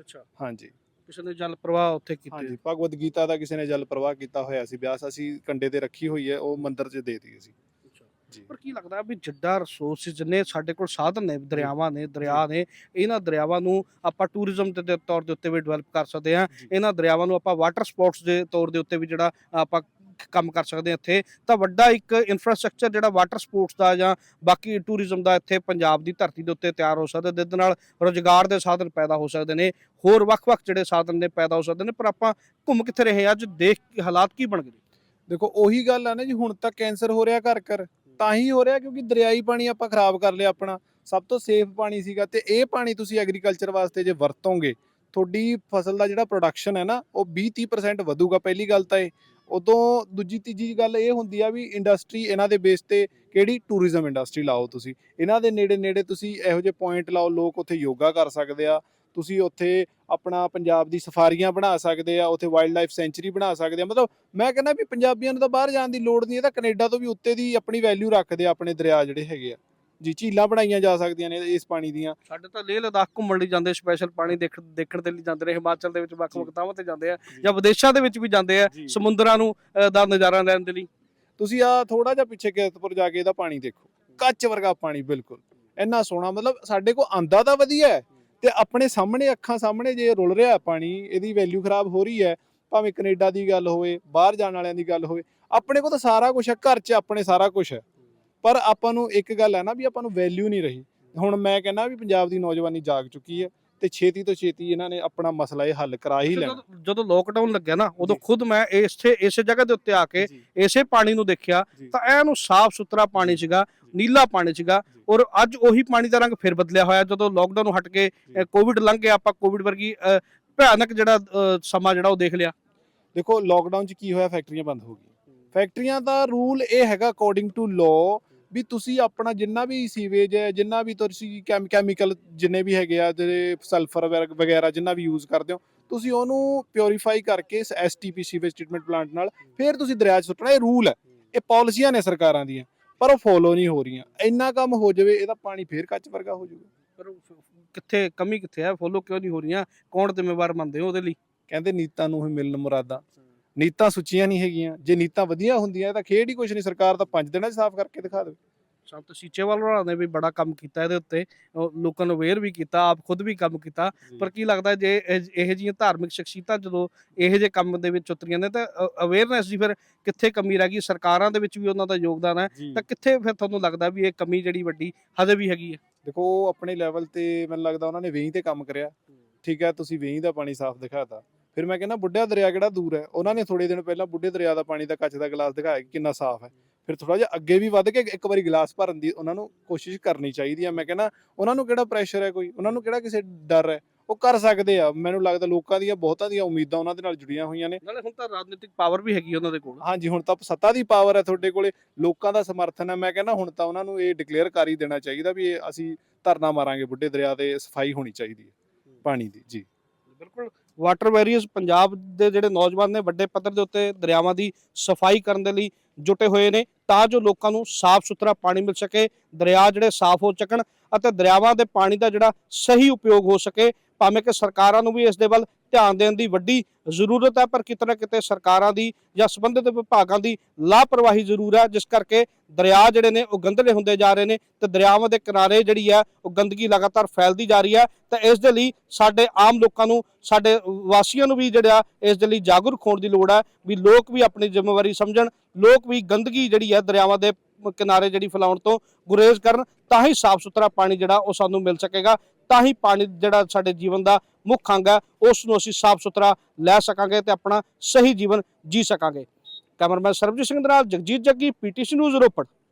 ਅੱਛਾ। ਹਾਂਜੀ। ਕਿਸੇ ਨੇ ਜਲ ਪ੍ਰਵਾਹ ਉੱਥੇ ਕੀਤੇ ਹਾਂਜੀ ਭਗਵਦ ਗੀਤਾ ਦਾ ਕਿਸੇ ਨੇ ਜਲ ਪ੍ਰਵਾਹ ਕੀਤਾ ਹੋਇਆ ਸੀ ਬਿਆਸ ਅਸੀਂ ਕੰਡੇ ਤੇ ਰੱਖੀ ਹੋਈ ਹੈ ਉਹ ਮੰਦਿਰ 'ਚ ਦੇ ਦਿੱਤੀ ਸੀ। ਜੀ। ਪਰ ਕੀ ਲੱਗਦਾ ਵੀ ਜਿੱਡਾ ਰਿਸੋਰਸ ਜਿੰਨੇ ਸਾਡੇ ਕੋਲ ਸਾਧਨ ਨੇ ਦਰਿਆਵਾਂ ਨੇ ਦਰਿਆ ਨੇ ਇਹਨਾਂ ਦਰਿਆਵਾਂ ਨੂੰ ਆਪਾਂ ਟੂਰਿਜ਼ਮ ਦੇ ਦੇ ਤੌਰ ਦੇ ਉੱਤੇ ਵੀ ਡਿਵੈਲਪ ਕਰ ਸਕਦੇ ਹਾਂ। ਜੀ। ਇਹਨਾਂ ਦਰਿਆਵਾਂ ਨੂੰ ਆਪਾਂ ਵਾਟਰ ਸਪੋਰਟਸ ਦੇ ਤੌਰ ਦੇ ਉੱਤੇ ਵੀ ਜਿਹੜਾ ਆਪਾਂ ਕੰਮ ਕਰ ਸਕਦੇ ਹਾਂ ਇੱਥੇ, ਤਾਂ ਵੱਡਾ ਇੱਕ ਇਨਫਰਾਸਟ੍ਰਕਚਰ ਜਿਹੜਾ ਵਾਟਰ ਸਪੋਰਟਸ ਦਾ ਜਾਂ ਬਾਕੀ ਟੂਰਿਜ਼ਮ ਦਾ ਇੱਥੇ ਪੰਜਾਬ ਦੀ ਧਰਤੀ ਦੇ ਉੱਤੇ ਤਿਆਰ ਹੋ ਸਕਦਾ ਜਿਸ ਦੇ ਨਾਲ ਰੋਜ਼ਗਾਰ ਦੇ ਸਾਧਨ ਪੈਦਾ ਹੋ ਸਕਦੇ ਨੇ, ਹੋਰ ਵੱਖ-ਵੱਖ ਜਿਹੜੇ ਸਾਧਨ ਨੇ ਪੈਦਾ ਹੋ ਸਕਦੇ ਨੇ, ਪਰ ਆਪਾਂ ਘੁੰਮ ਕਿੱਥੇ ਰਹੇ ਹਾਂ ਅੱਜ, ਦੇਖ ਹਾਲਾਤ ਕੀ ਬਣ ਗਏ ਦੇਖੋ, ਉਹੀ ਗੱਲ ਆ ਨਾ ਜੀ, ਹੁਣ ਤਾਂ ਕੈਂਸਰ ਹੋ ਰਿਹਾ ਘਰ ਘਰ, ਤਾਂ ਹੀ ਹੋ ਰਿਹਾ ਕਿਉਂਕਿ ਦਰਿਆਈ ਪਾਣੀ ਆਪਾਂ ਖਰਾਬ ਕਰ ਲਿਆ ਆਪਣਾ, ਸਭ ਤੋਂ ਸੇਫ ਪਾਣੀ ਸੀਗਾ ਤੇ ਇਹ ਪਾਣੀ ਤੁਸੀਂ ਐਗਰੀਕਲਚਰ ਵਾਸਤੇ ਜੇ ਵਰਤੋਗੇ, ਤੁਹਾਡੀ ਫਸਲ ਦਾ ਜਿਹੜਾ ਪ੍ਰੋਡਕਸ਼ਨ ਹੈ ਨਾ, ਉਹ 20-30% ਵਧੂਗਾ, ਪਹਿਲੀ ਗੱਲ ਤਾਂ ਇਹ। ਉਦੋਂ ਦੂਜੀ ਤੀਜੀ ਗੱਲ ਇਹ ਹੁੰਦੀ ਆ ਵੀ ਇੰਡਸਟਰੀ ਇਹਨਾਂ ਦੇ ਬੇਸ ਤੇ ਕਿਹੜੀ ਟੂਰਿਜ਼ਮ ਇੰਡਸਟਰੀ ਲਾਓ ਤੁਸੀਂ। ਇਹਨਾਂ ਦੇ ਨੇੜੇ ਨੇੜੇ ਤੁਸੀਂ ਇਹੋ ਜਿਹੇ ਪੁਆਇੰਟ ਲਾਓ, ਲੋਕ ਉੱਥੇ ਯੋਗਾ ਕਰ ਸਕਦੇ ਆ। ਤੁਸੀਂ ਉੱਥੇ ਆਪਣਾ ਪੰਜਾਬ ਦੀ ਸਫਾਰੀਆਂ ਬਣਾ ਸਕਦੇ ਆ, ਉੱਥੇ ਵਾਈਲਡ ਲਾਈਫ ਸੈਂਚਰੀ ਬਣਾ ਸਕਦੇ ਆ। ਮਤਲਬ ਮੈਂ ਕਹਿੰਦਾ ਵੀ ਪੰਜਾਬੀਆਂ ਨੂੰ ਤਾਂ ਬਾਹਰ ਜਾਣ ਦੀ ਲੋੜ ਨਹੀਂ, ਇਹ ਤਾਂ ਕੈਨੇਡਾ ਤੋਂ ਵੀ ਉੱਤੇ ਦੀ ਆਪਣੀ ਵੈਲਿਊ ਰੱਖਦੇ ਆ, ਆਪਣੇ ਦਰਿਆ ਜਿਹੜੇ ਹੈਗੇ ਆ। ਜੀ ਝੀਲਾਂ ਬਣਾਈਆਂ ਜਾ ਸਕਦੀਆਂ ਨੇ ਇਸ ਪਾਣੀ ਦੀਆਂ ਸਾਡੇ ਤਾਂ ਲੇਹ ਲਦਾਖ ਘੁੰਮਣ ਲਈ ਜਾਂਦੇ ਸਪੈਸ਼ਲ ਪਾਣੀ ਦੇਖ ਦੇਖਣ ਦੇ ਲਈ ਜਾਂਦੇ ਨੇ ਹਿਮਾਚਲ ਦੇ ਵਿੱਚ ਵੱਖ-ਵੱਖ। ਥਾਵਾਂ ਤੇ ਜਾਂਦੇ ਆ ਜੀ। ਵਿਦੇਸ਼ਾਂ ਦੇ ਵਿੱਚ ਵੀ ਜਾਂਦੇ ਆ। ਸਮੁੰਦਰਾਂ ਨੂੰ ਦਾ ਨਜ਼ਾਰਾ ਲੈਣ ਦੇ ਲਈ ਤੁਸੀਂ ਆ ਥੋੜਾ ਜਿਹਾ ਪਿੱਛੇ ਕੀਰਤਪੁਰ ਜਾ ਕੇ ਇਹਦਾ ਪਾਣੀ ਦੇਖੋ ਕੱਚ ਵਰਗਾ ਪਾਣੀ ਬਿਲਕੁਲ ਇੰਨਾ ਸੋਹਣਾ ਮਤਲਬ ਸਾਡੇ ਕੋਲ ਆਂਦਾ ਤਾਂ ਵਧੀਆ ਹੈ ਤੇ ਆਪਣੇ ਸਾਹਮਣੇ ਅੱਖਾਂ ਸਾਹਮਣੇ ਜੇ ਰੁਲ ਰਿਹਾ ਪਾਣੀ ਇਹਦੀ ਵੈਲਿਊ ਖਰਾਬ ਹੋ ਰਹੀ ਹੈ ਭਾਵੇਂ ਕੈਨੇਡਾ ਦੀ ਗੱਲ ਹੋਵੇ ਬਾਹਰ ਜਾਣ ਵਾਲਿਆਂ ਦੀ ਗੱਲ ਹੋਵੇ ਆਪਣੇ ਕੋਲ ਤਾਂ ਸਾਰਾ ਕੁਝ ਹੈ ਘਰ 'ਚ ਆਪਣੇ ਸਾਰਾ ਕੁਝ ਹੈ ਪਰ ਆਪਾਂ ਨੂੰ ਇੱਕ ਗੱਲ ਹੈ ਨਾ ਵੀ ਆਪਾਂ ਨੂੰ ਵੈਲਿਊ ਨਹੀਂ ਰਹੀ। ਹੁਣ ਮੈਂ ਕਹਿੰਦਾ ਵੀ ਪੰਜਾਬ ਦੀ ਨੌਜਵਾਨੀ ਜਾਗ ਚੁੱਕੀ ਹੈ ਤੇ ਛੇਤੀ ਤੋਂ ਛੇਤੀ ਇਹਨਾਂ ਨੇ ਆਪਣਾ ਮਸਲਾ ਇਹ ਹੱਲ ਕਰਾ ਹੀ ਲੈਣਾ। ਜਦੋਂ ਲੋਕਡਾਊਨ ਲੱਗਿਆ ਨਾ ਉਦੋਂ। ਖੁਦ ਮੈਂ ਇਸੇ ਇਸੇ ਜਗ੍ਹਾ ਦੇ ਉੱਤੇ ਆ ਕੇ ਇਸੇ ਪਾਣੀ ਨੂੰ ਦੇਖਿਆ। ਤਾਂ ਐਨੂੰ ਸਾਫ਼ ਸੁਥਰਾ ਪਾਣੀ ਸੀਗਾ ਨੀਲਾ ਪਾਣੀ ਸੀਗਾ। ਔਰ ਅੱਜ ਉਹੀ ਪਾਣੀ ਦਾ ਰੰਗ ਫਿਰ ਬਦਲਿਆ ਹੋਇਆ। ਜਦੋਂ ਲੋਕਡਾਊਨ ਹਟ ਕੇ ਕੋਵਿਡ ਲੰਘ ਗਿਆ ਆਪਾਂ ਕੋਵਿਡ ਵਰਗੀ ਭਿਆਨਕ ਜਿਹੜਾ ਸਮਾਂ ਜਿਹੜਾ ਉਹ ਦੇਖ ਲਿਆ। ਦੇਖੋ ਲੋਕਡਾਊਨ 'ਚ ਕੀ ਹੋਇਆ? ਫੈਕਟਰੀਆਂ ਬੰਦ ਹੋ ਗਈਆਂ। ਫੈਕਟਰੀਆਂ ਦਾ ਰੂਲ ਇਹ ਹੈਗਾ ਅਕੋਰਡਿੰਗ ਟੂ ਲਾਅ ਵੀ ਤੁਸੀਂ ਆਪਣਾ ਜਿੰਨਾ ਵੀ ਸੀਵੇਜ ਹੈ ਜਿੰਨਾ ਵੀ ਤੁਸੀਂ ਕੈਮੀਕਲ ਜਿੰਨੇ ਵੀ ਹੈਗੇ ਆ ਜਿਹੜੇ ਸਲਫਰ ਵਗੈਰਾ ਜਿੰਨਾ ਵੀ ਯੂਜ਼ ਕਰਦੇ ਹੋ ਤੁਸੀਂ ਉਹਨੂੰ ਪਿਉਰੀਫਾਈ ਕਰਕੇ ਐਸਟੀਪੀ ਸੀਵੇਜ ਟ੍ਰੀਟਮੈਂਟ ਪਲਾਂਟ ਨਾਲ ਫਿਰ ਤੁਸੀਂ ਦਰਿਆ 'ਚ ਸੁੱਟਣਾ ਇਹ ਰੂਲ ਹੈ। ਇਹ ਪਾਲਿਸੀਆਂ ਨੇ ਸਰਕਾਰਾਂ ਦੀਆਂ ਪਰ ਉਹ ਫੋਲੋ ਨਹੀਂ ਹੋ ਰਹੀਆਂ। ਇੰਨਾ ਕੰਮ ਹੋ ਜਾਵੇ ਇਹਦਾ ਪਾਣੀ ਫੇਰ ਕੱਚ ਵਰਗਾ ਹੋ ਜਾਊਗਾ। ਪਰ ਕਿੱਥੇ ਕਮੀ ਕਿੱਥੇ ਹੈ? ਫੋਲੋ ਕਿਉਂ ਨਹੀਂ ਹੋ ਰਹੀਆਂ? ਕੌਣ ਜ਼ਿੰਮੇਵਾਰ ਮੰਨਦੇ ਹੋ ਉਹਦੇ ਲਈ? ਕਹਿੰਦੇ ਨੀਤਾਂ ਨੂੰ ਹੀ ਮਿਲਣ ਮੁਰਾਦਾਂ। ਨੀਤਾਂ ਸੁੱਚੀਆਂ ਨਹੀਂ ਹੈਗੀਆਂ। ਜੇ ਨੀਤਾਂ ਵਧੀਆ ਹੁੰਦੀਆਂ ਤਾਂ ਖੇਡ ਹੀ ਕੁਛ ਨਹੀਂ। ਸਰਕਾਰ ਤਾਂ ਪੰਜ ਦਿਨਾਂ 'ਚ ਸਾਫ਼ ਕਰਕੇ ਦਿਖਾ ਦੇਵੇ। ਸੰਤ ਸੀਚੇਵਾਲ ਹੋਰਾਂ ਨੇ ਵੀ ਬੜਾ ਕੰਮ ਕੀਤਾ ਇਹਦੇ ਉੱਤੇ। ਲੋਕਾਂ ਨੂੰ ਅਵੇਅਰ ਵੀ ਕੀਤਾ ਆਪ ਖੁਦ ਵੀ ਕੰਮ ਕੀਤਾ। ਪਰ ਕੀ ਲੱਗਦਾ ਜੇ ਇਹ ਜਿਹੀਆਂ ਧਾਰਮਿਕ ਸ਼ਖਸੀਅਤਾਂ ਜਦੋਂ ਇਹੋ ਜਿਹੇ ਕੰਮ ਦੇ ਵਿੱਚ ਉਤਰੀਆਂ ਨੇ ਤਾਂ ਅਵੇਅਰਨੈਸ ਦੀ ਫਿਰ ਕਿੱਥੇ ਕਮੀ ਰਹਿ ਗਈ? ਸਰਕਾਰਾਂ ਦੇ ਵਿੱਚ ਵੀ ਉਹਨਾਂ ਦਾ ਯੋਗਦਾਨ ਹੈ। ਤਾਂ ਕਿੱਥੇ ਫਿਰ ਤੁਹਾਨੂੰ ਲੱਗਦਾ ਵੀ ਇਹ ਕਮੀ ਜਿਹੜੀ ਵੱਡੀ ਹਜੇ ਵੀ ਹੈਗੀ ਹੈ? ਦੇਖੋ ਆਪਣੇ ਲੈਵਲ ਤੇ ਮੈਨੂੰ ਲੱਗਦਾ ਉਹਨਾਂ ਨੇ ਵੇਈ ਤੇ ਕੰਮ ਕਰਿਆ। ਠੀਕ ਹੈ ਤੁਸੀਂ ਵੇਈ ਦਾ ਪਾਣੀ ਸਾਫ਼ ਦਿਖਾਤਾ। ਫਿਰ ਮੈਂ ਕਹਿੰਦਾ ਬੁੱਢਾ ਦਰਿਆ ਕਿਹੜਾ ਦੂਰ ਹੈ? ਉਹਨਾਂ ਨੇ ਥੋੜੇ ਦਿਨ ਪਹਿਲਾਂ ਬੁੱਢੇ ਦਰਿਆ ਦਾ ਪਾਣੀ ਦਾ ਕੱਚ ਦਾ ਗਲਾਸ ਦਿਖਾਇਆ ਕਿ ਕਿੰਨਾ ਸਾਫ਼ ਹੈ। ਫਿਰ ਥੋੜਾ ਜਿਹਾ ਅੱਗੇ ਵੀ ਵੱਧ ਕੇ ਇੱਕ ਵਾਰੀ ਗਲਾਸ ਭਰਨ ਦੀ ਉਹਨਾਂ ਨੂੰ ਕੋਸ਼ਿਸ਼ ਕਰਨੀ ਚਾਹੀਦੀ ਹੈ ਮੈਂ ਕਹਿੰਦਾ ਉਹਨਾਂ ਨੂੰ ਕਿਹੜਾ ਪ੍ਰੈਸ਼ਰ ਹੈ ਕੋਈ? ਉਹਨਾਂ ਨੂੰ ਕਿਹੜਾ ਕਿਸੇ ਡਰ ਹੈ? ਉਹ ਕਰ ਸਕਦੇ ਆ। ਮੈਨੂੰ ਲੱਗਦਾ ਲੋਕਾਂ ਦੀਆਂ ਬਹੁਤਾਂ ਦੀਆਂ ਉਮੀਦਾਂ ਉਹਨਾਂ ਦੇ ਨਾਲ ਜੁੜੀਆਂ ਹੋਈਆਂ ਨੇ। ਨਾਲੇ ਹੁਣ ਤਾਂ ਰਾਜਨੀਤਿਕ ਪਾਵਰ ਵੀ ਹੈਗੀ ਉਹਨਾਂ ਦੇ ਕੋਲ। ਹਾਂਜੀ ਹੁਣ ਤਾਂ ਸੱਤਾ ਦੀ ਪਾਵਰ ਹੈ ਤੁਹਾਡੇ ਕੋਲੇ। ਲੋਕਾਂ ਦਾ ਸਮਰਥਨ ਹੈ। ਮੈਂ ਕਹਿੰਦਾ ਹੁਣ ਤਾਂ ਉਹਨਾਂ ਨੂੰ ਇਹ ਡਿਕਲੇਅਰ ਕਰ ਹੀ ਦੇਣਾ ਚਾਹੀਦਾ ਵੀ ਅਸੀਂ ਧਰਨਾ ਮਾਰਾਂਗੇ। ਬੁੱਢੇ ਦਰਿਆ ਤੇ ਸਫ਼ਾਈ ਹੋਣੀ ਚਾਹੀਦੀ ਹੈ। ਪਾਣੀ ਦੀ ਜੀ। ਬਿਲਕੁਲ ਵਾਟਰ ਵੈਰੀਅਰਸ ਪੰਜਾਬ ਦੇ ਜਿਹੜੇ ਨੌਜਵਾਨ ਨੇ ਵੱਡੇ ਪੱਧਰ ਦੇ ਉੱਤੇ ਦਰਿਆਵਾਂ ਦੀ ਸਫ਼ਾਈ ਕਰਨ ਦੇ ਲਈ ਜੁਟੇ ਹੋਏ ਨੇ ਤਾਂ ਜੋ ਲੋਕਾਂ ਨੂੰ ਸਾਫ਼ ਸੁਥਰਾ ਪਾਣੀ ਮਿਲ ਸਕੇ, ਦਰਿਆ ਜਿਹੜੇ ਸਾਫ਼ ਹੋ ਸਕਣ ਅਤੇ ਦਰਿਆਵਾਂ ਦੇ ਪਾਣੀ ਦਾ ਜਿਹੜਾ ਸਹੀ ਉਪਯੋਗ ਹੋ ਸਕੇ, ਭਾਵੇਂ ਕਿ ਸਰਕਾਰਾਂ ਨੂੰ ਵੀ ਇਸ ਦੇ ਵੱਲ ਧਿਆਨ ਦੇਣ ਦੀ ਵੱਡੀ ਜ਼ਰੂਰਤ ਹੈ, ਪਰ ਕਿਤੇ ਨਾ ਕਿਤੇ ਸਰਕਾਰਾਂ ਦੀ ਜਾਂ ਸੰਬੰਧਿਤ ਵਿਭਾਗਾਂ ਦੀ ਲਾਪਰਵਾਹੀ ਜ਼ਰੂਰ ਹੈ, ਜਿਸ ਕਰਕੇ ਦਰਿਆ ਜਿਹੜੇ ਨੇ ਉਹ ਗੰਦਲੇ ਹੁੰਦੇ ਜਾ ਰਹੇ ਨੇ ਤੇ ਦਰਿਆਵਾਂ ਦੇ ਕਿਨਾਰੇ ਜਿਹੜੀ ਹੈ ਉਹ ਗੰਦਗੀ ਲਗਾਤਾਰ ਫੈਲਦੀ ਜਾ ਰਹੀ ਹੈ। ਤਾਂ ਇਸ ਦੇ ਲਈ ਸਾਡੇ ਆਮ ਲੋਕਾਂ ਨੂੰ, ਸਾਡੇ ਵਾਸੀਆਂ ਨੂੰ ਵੀ ਜਿਹੜਾ ਇਸ ਦੇ ਲਈ ਜਾਗਰੂਕ ਹੋਣ ਦੀ ਲੋੜ ਹੈ, ਵੀ ਲੋਕ ਵੀ ਆਪਣੀ ਜ਼ਿੰਮੇਵਾਰੀ ਸਮਝਣ, ਲੋਕ ਵੀ ਗੰਦਗੀ ਜਿਹੜੀ ਹੈ ਦਰਿਆਵਾਂ ਦੇ ਕਿਨਾਰੇ ਜਿਹੜੀ ਫੈਲਾਉਣ ਤੋਂ ਗੁਰੇਜ਼ ਕਰਨ, ਤਾਂ ਹੀ ਸਾਫ਼ ਸੁਥਰਾ ਪਾਣੀ ਜਿਹੜਾ ਉਹ ਸਾਨੂੰ ਮਿਲ ਸਕੇਗਾ, ਤਾਂ ਹੀ ਪਾਣੀ ਜਿਹੜਾ ਸਾਡੇ ਜੀਵਨ ਦਾ ਮੁੱਖ ਅੰਗ ਹੈ ਉਸ ਨੂੰ ਅਸੀਂ ਸਾਫ਼ ਸੁਥਰਾ ਲੈ ਸਕਾਂਗੇ ਤੇ ਆਪਣਾ ਸਹੀ ਜੀਵਨ ਜੀ ਸਕਾਂਗੇ। ਕੈਮਰਾਮੈਨ ਸਰਬਜੀਤ ਸਿੰਘ ਦੇ ਨਾਲ ਜਗਜੀਤ ਜੱਗੀ, ਪੀਟੀਸੀ ਨਿਊਜ਼ ਰੋਪੜ।